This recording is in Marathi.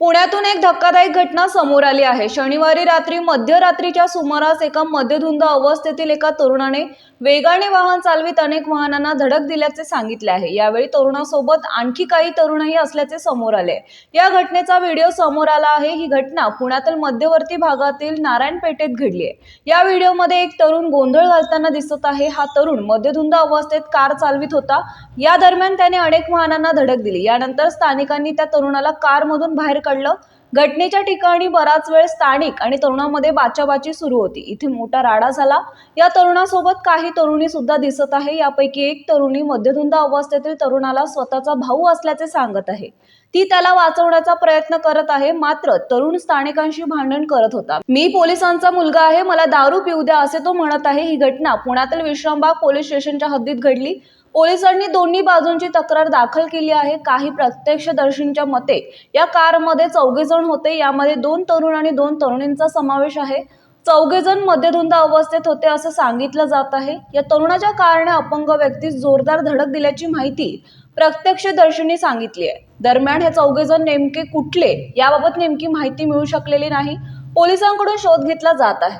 पुण्यातून एक धक्कादायक घटना समोर आली आहे. शनिवारी रात्री मध्यरात्रीच्या सुमारास एका मध्यधुंद अवस्थेतील एका तरुणाने वेगाने वाहन चालवित अनेक वाहनांना धडक दिल्याचे सांगितले आहे. यावेळी तरुणासोबत आणखी काही तरुणही असल्याचे समोर आले या घटनेचा व्हिडिओ समोर आला आहे. ही घटना पुण्यातील मध्यवर्ती भागातील नारायणपेठेत घडली आहे. या व्हिडिओमध्ये एक तरुण गोंधळ घालताना दिसत आहे. हा तरुण मध्यधुंद अवस्थेत कार चालवित होता. या दरम्यान त्याने अनेक वाहनांना धडक दिली. यानंतर स्थानिकांनी त्या तरुणाला कारमधून बाहेर कळलं. घटनेच्या ठिकाणी बराच वेळ स्थानिक आणि तरुणामध्ये बाचाबाची सुरू होती. इथे मोठा राडा झाला. या तरुणासोबत काही तरुणी सुद्धा दिसत आहे. यापैकी एक तरुणी मध्यधुंद अवस्थेतील तरुणाला स्वतःचा भाऊ असल्याचे सांगत आहे. ती त्याला वाचवण्याचा प्रयत्न करत आहे. मात्र तरुण स्थानिकांशी भांडण करत होता. मी पोलिसांचा मुलगा आहे. मला दारू पिऊ द्या असे तो म्हणत आहे. ही घटना पुण्यातील विश्रामबाग पोलीस स्टेशनच्या हद्दीत घडली. पोलिसांनी दोन्ही बाजूंची तक्रार दाखल केली आहे. काही प्रत्यक्षदर्शींच्या मते या कारमध्ये चौघे जण होते. यामध्ये दोन तरुण आणि दोन तरुणींचा समावेश आहे. चौघे जण मध्यधुंद अवस्थेत होते असं सांगितलं जात आहे. या तरुणाच्या कारणे अपंग व्यक्तीस जोरदार धडक दिल्याची माहिती प्रत्यक्षदर्शींनी सांगितली आहे. दरम्यान हे चौघे जण नेमके कुठले? याबाबत नेमकी माहिती मिळू शकलेली नाही. पोलिसांकडून शोध घेतला जात आहे.